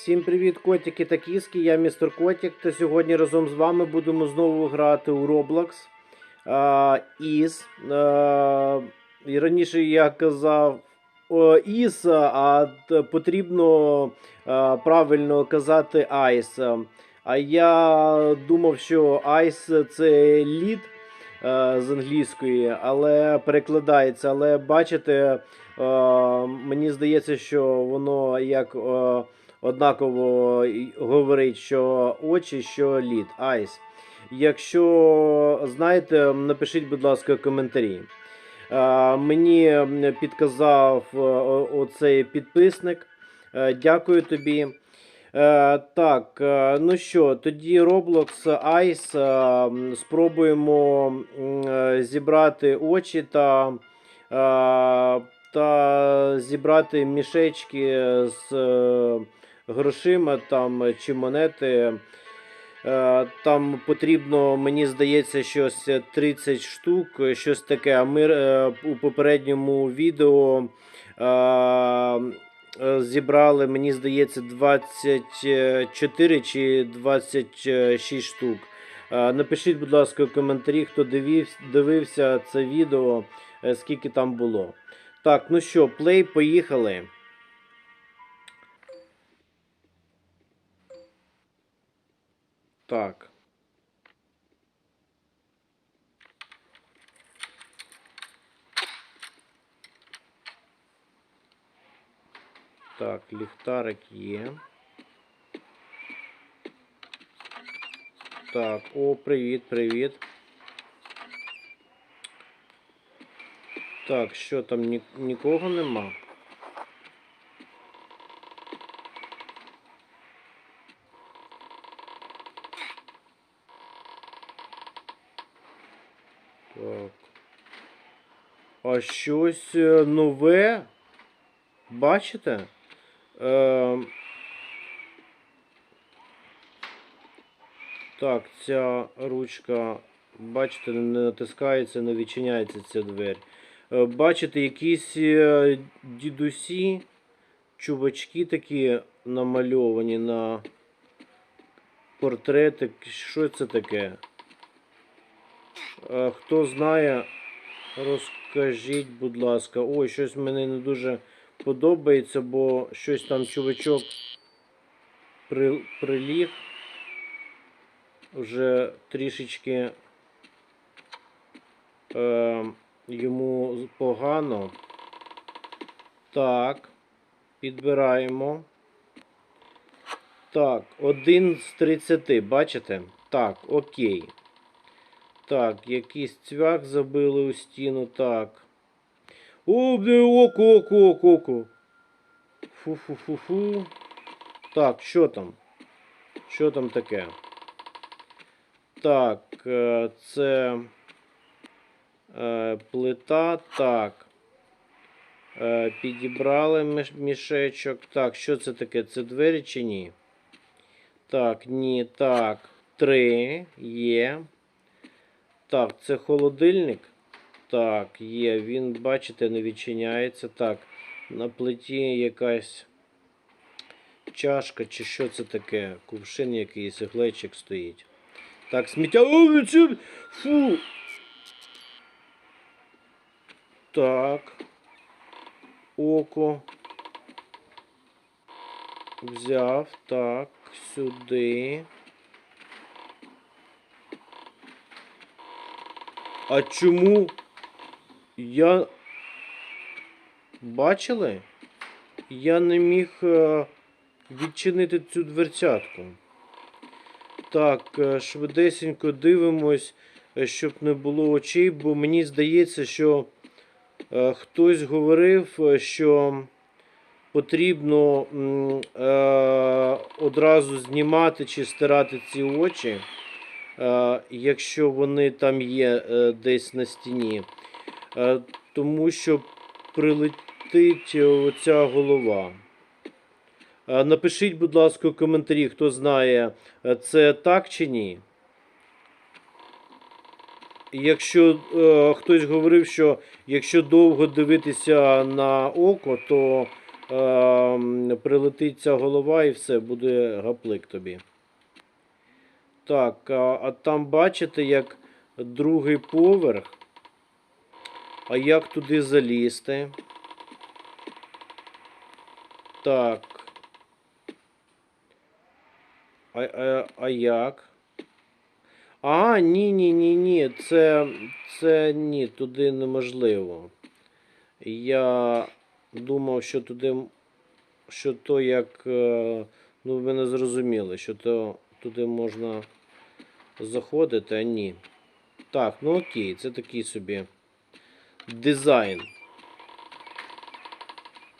Всім привіт, котики та кіски. Я містер Котик. Та сьогодні разом з вами будемо знову грати у Roblox. Із. І раніше я казав із, а потрібно правильно казати айс. А я думав, що айс це лід з англійської, але перекладається. Але бачите, мені здається, що воно як однаково говорить, що очі, що лід, айс. Якщо знаєте, напишіть, будь ласка, коментарі. Е, Мені підказав е, оцей підписник. Е, Дякую тобі. Так, ну що, тоді Roblox Ice. Спробуємо зібрати очі та, та зібрати мішечки з грошима там, чи монети. Е, Там потрібно, мені здається, щось 30 штук, щось таке. А ми е, у попередньому відео е, е, зібрали, мені здається, 24 чи 26 штук. Е, Напишіть, будь ласка, в коментарі, хто дивився, це відео, е, скільки там було. Так, ну що, плей, поїхали. Так. Так, ліхтарик є. Так, о, привіт, привіт. Так, що там ні, нікого нема? Щось е, нове? Бачите? Е, так, ця ручка, бачите, не натискається, не відчиняється ця двері. Е, бачите, якісь е, дідусі, чувачки такі намальовані на портрети. Що це таке? Е, Хто знає, розкажіть, будь ласка. Ой, щось мені не дуже подобається, бо щось там чувачок при, приліг. Вже трішечки е, йому погано. Так, підбираємо. Так, один з 30, бачите? Так, окей. Так, якийсь цвях забили у стіну, так. О, око, око, око, око. Фу-фу-фу-фу. Так, що там? Що там таке? Так, е, це е, плита. Так. Е, Підібрали мішечок. Так, що це таке? Це двері чи ні? Так, ні. Так. Три. Є. Так, це холодильник. Так, є. Він, бачите, не відчиняється. Так, на плиті якась чашка, чи що це таке? Кувшин якийсь, глечик стоїть. Так, сміття. О, це... Фу. Так. Око. Взяв. Так, сюди. А чому я. Бачили? Я не міг е, відчинити цю дверцятку. Так, е, швидесенько дивимось, е, щоб не було очей, бо мені здається, що хтось говорив, що потрібно одразу знімати чи стирати ці очі, якщо вони там є е, десь на стіні. Е, тому що прилетить оця голова. Е, Напишіть, будь ласка, у коментарі, хто знає, е, це так чи ні. Якщо е, хтось говорив, що якщо довго дивитися на око, то е, прилетить ця голова і все, буде гаплик тобі. Так, а, а там бачите, як другий поверх. А як туди залізти? Так. А, а, а як? А, ні, ні, ні, ні. Це, це ні, туди неможливо. Я думав, що туди, що то як. е, Ну, ви не зрозуміли, що то туди можна заходити, а ні. Так, ну окей, це такий собі дизайн.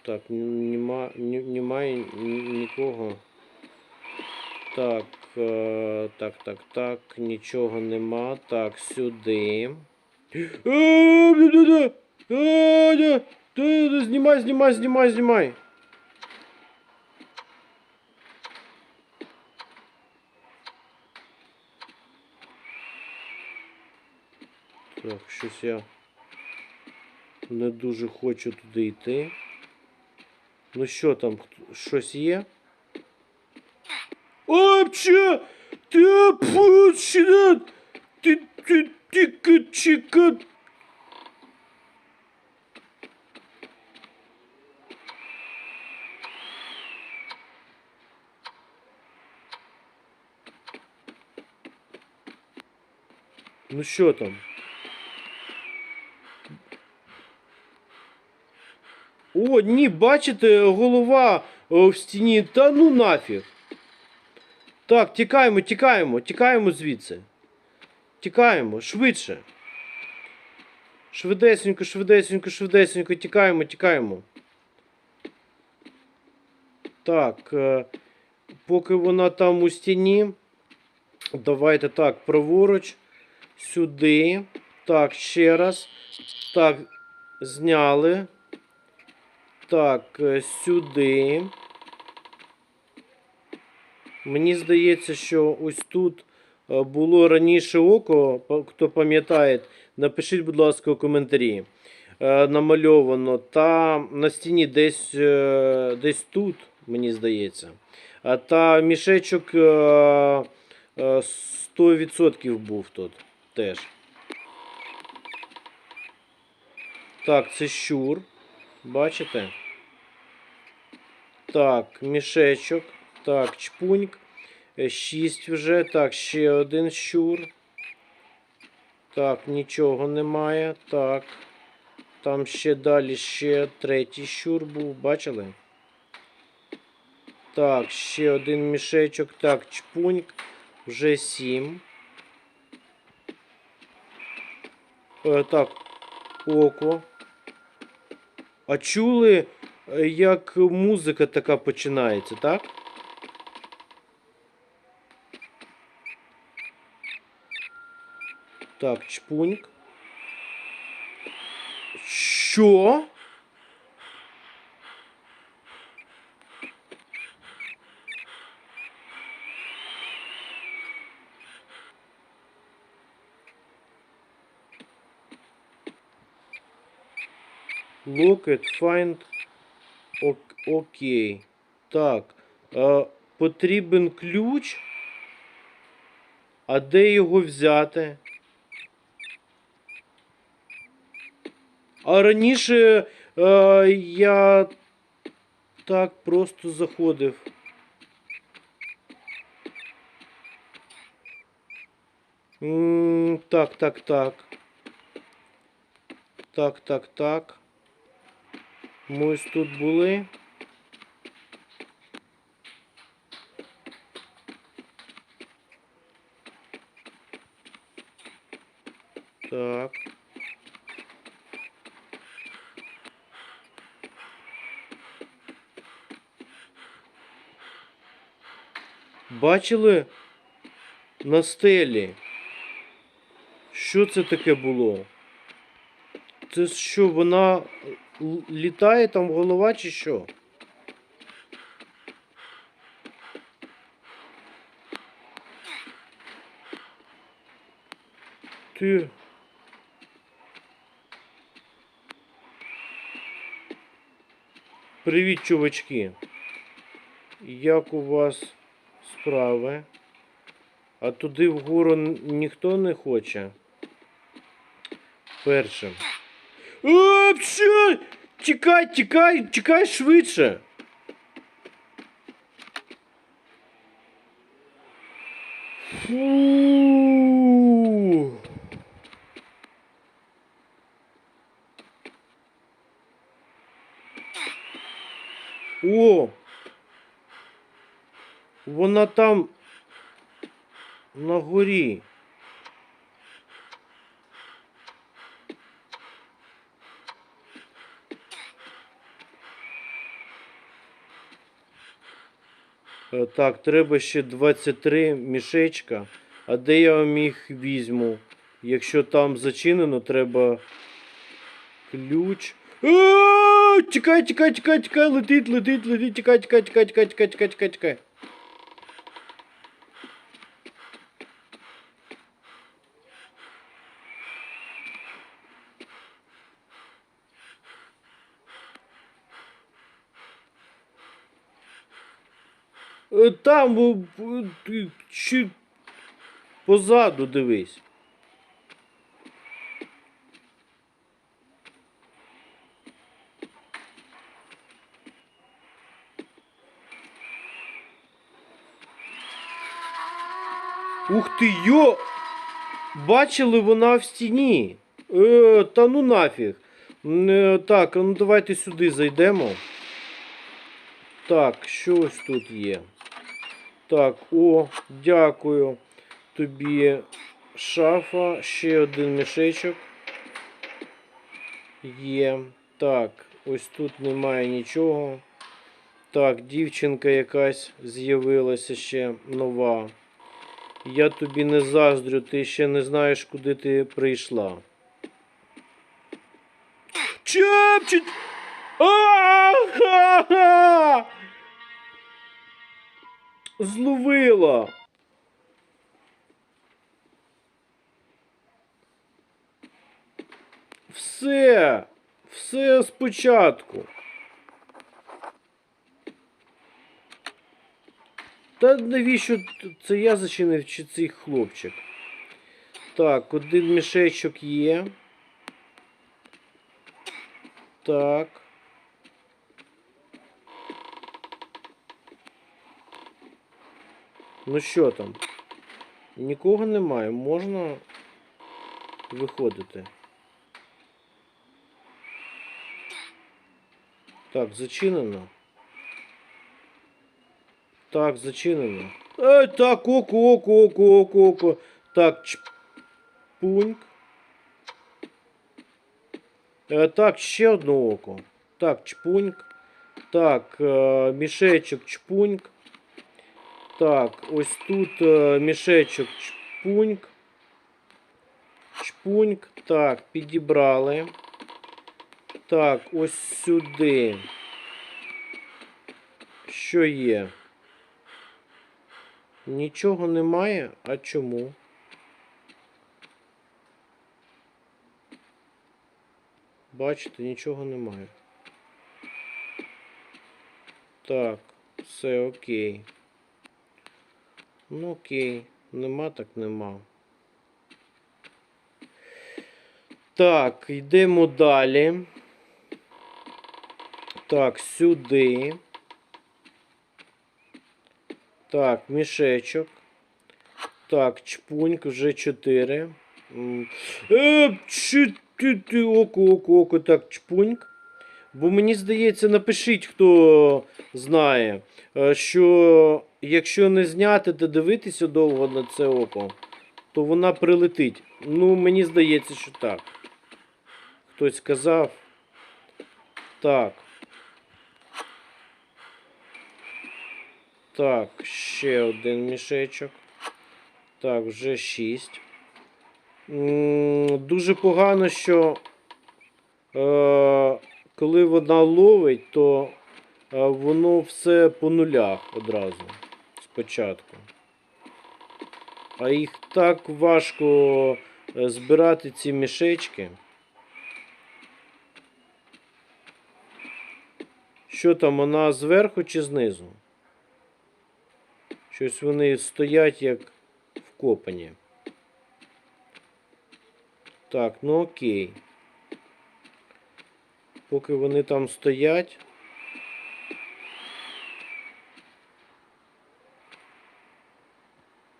Так, нема, немає нікого. Так, е, так, так, так, нічого нема. Так, сюди. Е! Е, Знімай, знімай, знімай, знімай. Так, щось я не дуже хочу туди йти. Ну що там, хто- щось є? Опче! Ти пучина! Ти ти тіка чіка. Ну що там? О, ні, бачите, голова в стіні. Та ну нафіг. Так, тікаємо, тікаємо, тікаємо звідси. Тікаємо, швидше. Швидесенько, швидесенько, швидесенько, тікаємо, тікаємо. Так, е, поки вона там у стіні. Давайте так, праворуч. Сюди. Так, ще раз. Так, зняли. Так, е, сюди. Мені здається, що ось тут е, було раніше око. Хто пам'ятає, напишіть, будь ласка, у коментарі. Е, Намальовано. Та на стіні десь, десь тут, мені здається. Та мішечок е, е, 100% був тут теж. Так, це щур. Бачите? Так, мішечок. Так, чпуньк. Е, Шість вже. Так, ще один щур. Так, нічого немає. Так. Там ще далі ще третій щур був. Бачили? Так, ще один мішечок. Так, чпуньк. Вже сім. Е, так, око. А чули, е, як музика така починається, так? Так, чпуньк. Що? Look at find. Ок- Окей. Так. Е, потрібен ключ. А де його взяти? А раніше е, я так просто заходив. М, Так, так, так. Так, так, так. Ми ось тут були. Так. Бачили на стелі? Що це таке було? Це що, вона літає там голова чи що? Ти. Привіт, чувачки. Як у вас справи? А туди вгору ніхто не хоче. Першим. Тікай, тікай, тікай швидше. Фу. О! Вона там на горі. Так, треба ще 23 мішечка. А де я вам їх візьму? Якщо там зачинено, треба ключ. Чекай, тікай, тікай, тікай, летить, летить, летить, тікай, тікай, тікай, тікай, тікай, тікай, тікай, Там о, ти чи позаду дивись. Ух ти йо! Бачили вона в стіні. Е, та ну нафіг. Е, так, ну давайте сюди зайдемо. Так, що ось тут є? Так, о, дякую тобі. Шафа, ще один мішечок. Є. Так, ось тут немає нічого. Так, дівчинка якась з'явилася ще нова. Я тобі не заздрю, ти ще не знаєш, куди ти прийшла. Чепчить! А-ха-ха! Зловила! Все! Все спочатку. Та навіщо це я зачинив чи цей хлопчик? Так, один мішечок є. Так. Ну що там? Нікого немає, можна виходити. Так, зачинено. Так, зачинено. Е, так, око, око, око, око, око. Так, чпуньк. Е, так, ще одне око. Так, чпуньк. Так, е, мішечок чпуньк. Так, ось тут е, мішечок чпуньк. Чпуньк. Так, підібрали. Так, ось сюди. Що є? Нічого немає. А чому? Бачите, нічого немає. Так, все окей. Ну окей, нема так нема. Так, йдемо далі. Так, сюди. Так, мішечок. Так, чпуньк, вже 4. Е, око, око, око, так, чпуньк. Бо мені здається, напишіть, хто знає, е, що якщо не зняти та дивитися довго на це око, то вона прилетить. Ну, мені здається, що так. Хтось сказав. Так. Так, ще один мішечок. Так, вже 6. Дуже погано, що е, коли вона ловить, то е, воно все по нулях одразу спочатку. А їх так важко е, збирати ці мішечки. Що там, вона зверху чи знизу? Щось вони стоять як вкопані. Так, ну окей. Поки вони там стоять.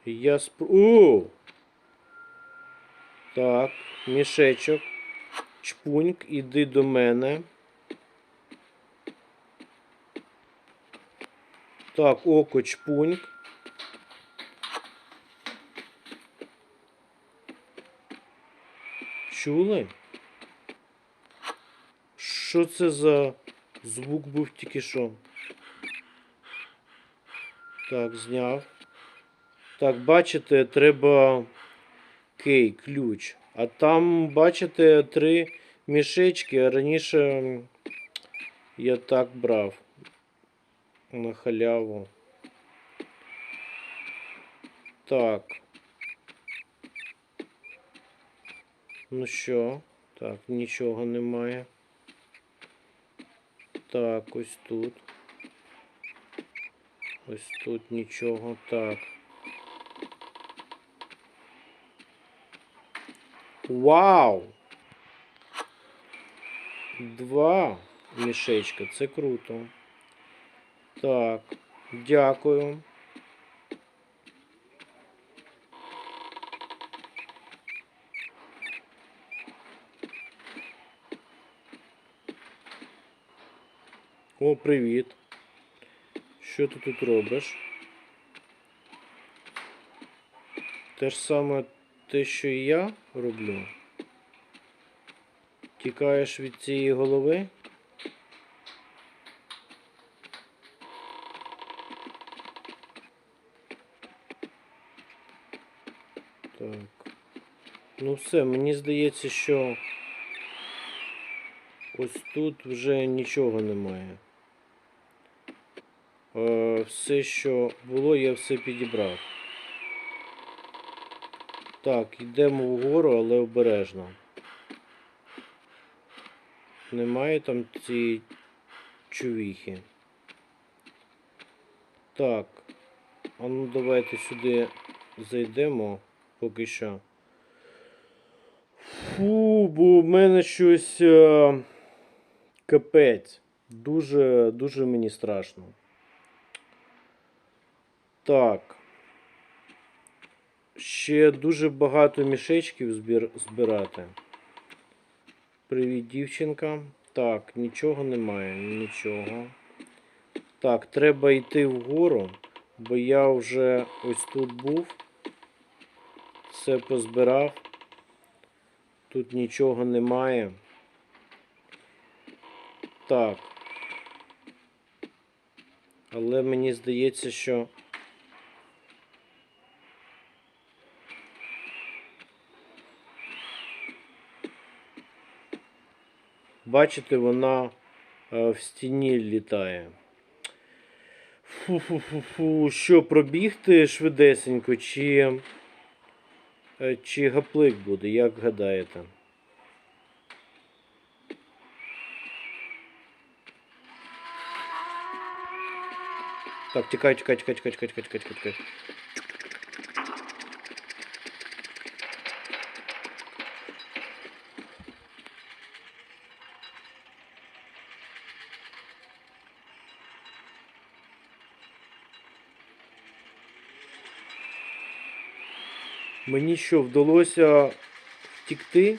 Я спр... О! Так, мішечок. Чпуньк, іди до мене. Так, око чпуньк. Чули? Що це за звук був тільки що? Так, зняв. Так, бачите, треба кей, ключ. А там, бачите, три мішечки, раніше я так брав. На халяву. Так. Ну що? Так, нічого немає. Так, ось тут. Ось тут нічого. Так. Вау! Два мішечка, це круто. Так, дякую. О, привіт. Що ти тут робиш? Те ж саме те, що і я роблю. Тікаєш від цієї голови? Так. Ну все, мені здається, що ось тут вже нічого немає. Е, все, що було, я все підібрав. Так, йдемо вгору, але обережно. Немає там цієї чувіхи. Так. А ну давайте сюди зайдемо поки що. Фу, бо в мене щось е, капець. Дуже, дуже мені страшно. Так. Ще дуже багато мішечків збір... збирати. Привіт, дівчинка. Так, нічого немає, нічого. Так, треба йти вгору, бо я вже ось тут був. Все позбирав. Тут нічого немає. Так. Але мені здається, що. Бачите, вона е, в стіні літає. Фу-фу-фу-фу. Що, пробігти швидесенько, чи, е, чи гаплик буде, як гадаєте? Так, тікай, тікай, тікай, тікай, тікай, тікай, тікай, тікай. Мені що, вдалося втікти?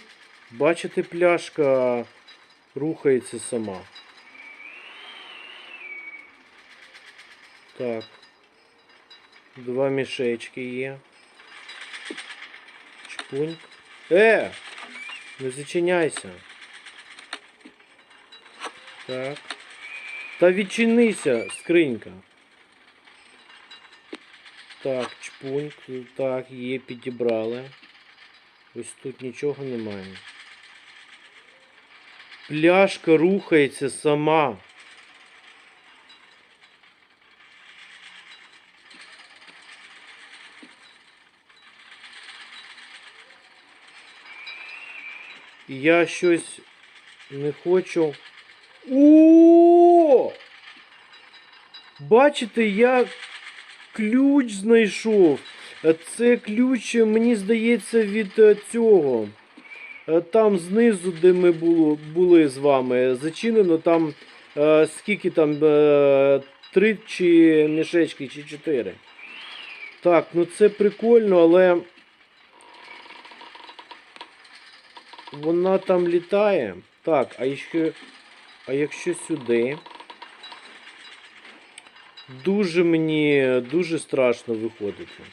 Бачите, пляшка рухається сама. Так. Два мішечки є. Чпуньк. Е! Не зачиняйся. Так. Та відчинися, скринька. Так, чпуньк. Так, є, підібрали. Ось тут нічого немає. Пляшка рухається сама. Я щось не хочу. О! бачите, я ключ знайшов. Е, Це ключ, е, мені здається, від е, цього. Там знизу, де ми були з вами, зачинено там скільки там три чи мішечки, чи чотири. Так, ну це прикольно, але вона там літає. Так, а якщо, а якщо сюди. Дуже мені дуже страшно виходити.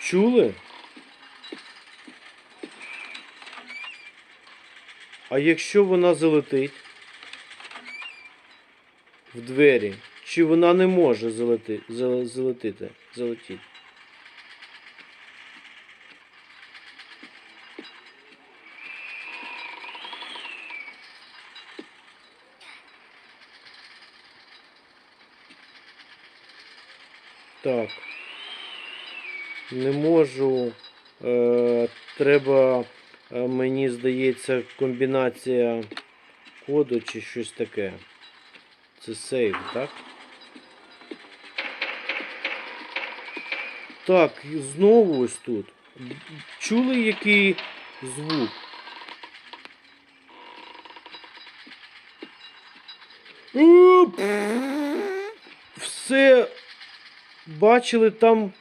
Чули? А якщо вона залетить в двері, чи вона не може залети, зал- залетіти, Так. Не можу. Е, треба, е, мені здається, комбінація коду чи щось таке. Це сейв, так? Так, знову ось тут. Чули який звук? Все бачили там.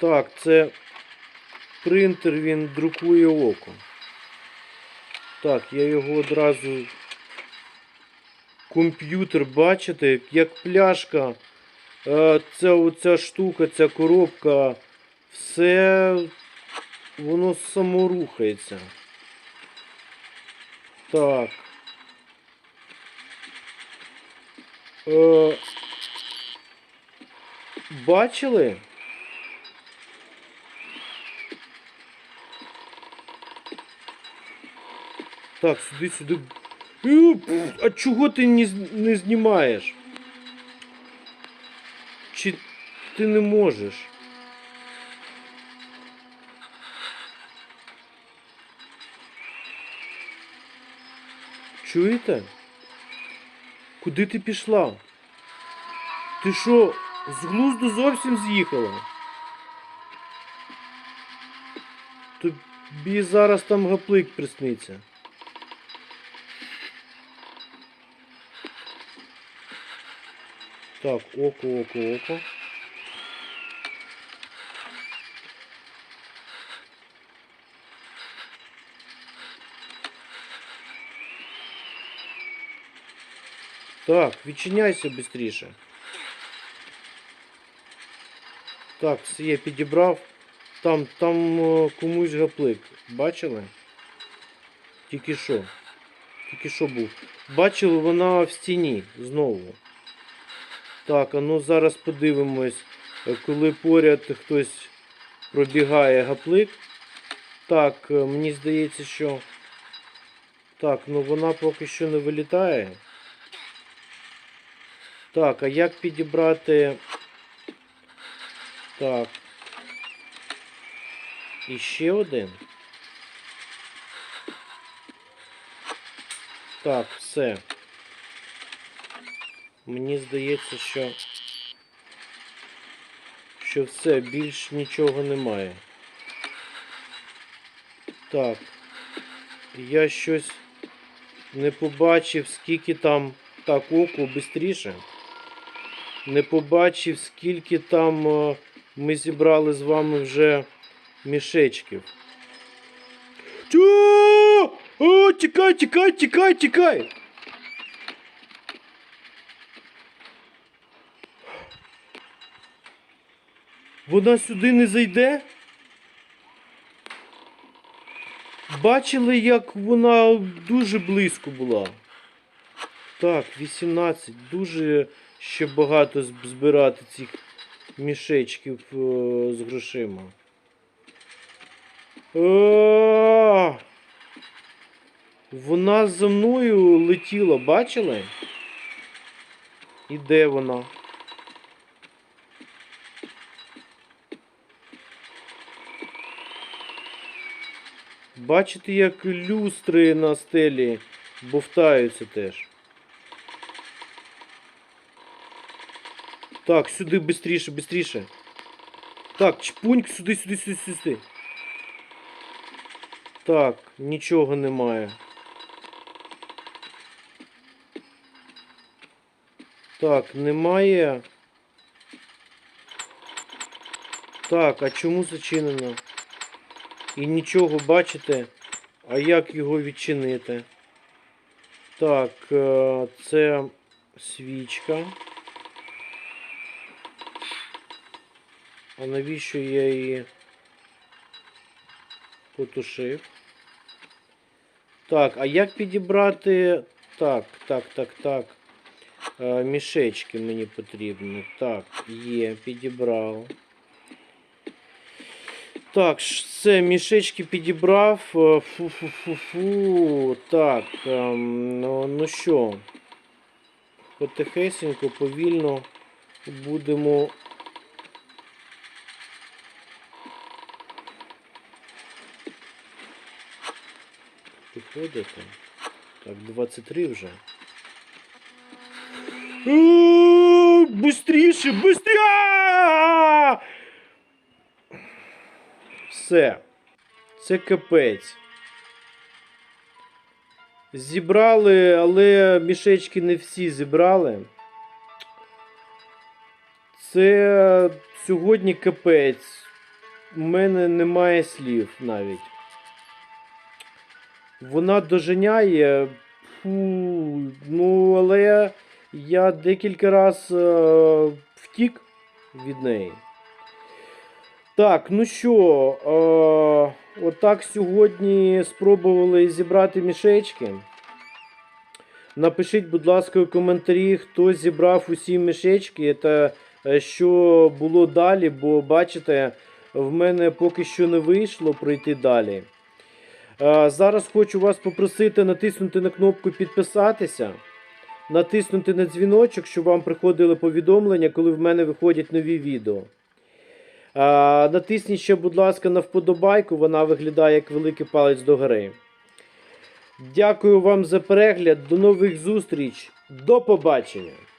Так, це принтер, він друкує око. Так, я його одразу. Комп'ютер, бачите, як пляшка. Е, Ця оця штука, ця коробка, все воно само рухається. Так. Е, бачили? Так, сюди, сюди. Е, А чого ти не, не знімаєш? Чи ти не можеш? Чуєте? Куди ти пішла? Ти що, з глузду зовсім з'їхала? Тобі зараз там гаплик присниться. Так, око, око, око. Так, відчиняйся швидше. Так, все я підібрав. Там, там е, комусь гаплик. Бачили? Тільки що. Тільки що був. Бачили, вона в стіні знову. Так, а ну зараз подивимось, е, коли поряд хтось пробігає гаплик. Так, е, мені здається, що. Так, ну вона поки що не вилітає. Так, а як підібрати. Так. І ще один. Так, все. Мені здається, що. Що все, більш нічого немає. Так. Я щось не побачив, скільки там. Так, око бистріше. Не побачив, скільки там е, ми зібрали з вами вже мішечків. Тю! О, тікай, тікай, тікай, тікай! Вона сюди не зайде? Бачили, як вона дуже близько була. Так, 18. Дуже ще багато збирати цих мішечків е, з грошима. А! Вона за мною летіла, бачили? І де вона? Бачите, як люстри на стелі бовтаються теж. Так, сюди бистріше, бистріше. Так, чпуньк, сюди, сюди, сюди, сюди. Так, нічого немає. Так, немає. Так, а чому зачинено? І нічого, бачите? А як його відчинити? Так, е, це свічка. А навіщо я її потушив? Так, а як підібрати. Так, так, так, так. Е, мішечки мені потрібно. Так, є, підібрав. Так, все, мішечки підібрав. Е, Фу-фу-фу-фу. Так, ем, ну, ну що, потихесенько, повільно будемо. Виходити. Так, 23 вже. Е, Бистріше, бистріше! Все. Це капець. Зібрали, але мішечки не всі зібрали. Це сьогодні капець. У мене немає слів навіть. Вона доженяє. Фу, ну, але я декілька раз е, втік від неї. Так, ну що, е, отак сьогодні спробували зібрати мішечки. Напишіть, будь ласка, у коментарі, хто зібрав усі мішечки та е, що було далі, бо бачите, в мене поки що не вийшло пройти далі. Е, Зараз хочу вас попросити натиснути на кнопку підписатися, натиснути на дзвіночок, щоб вам приходили повідомлення, коли в мене виходять нові відео. Натисніть ще, будь ласка, на вподобайку, вона виглядає як великий палець догори. Дякую вам за перегляд. До нових зустріч. До побачення!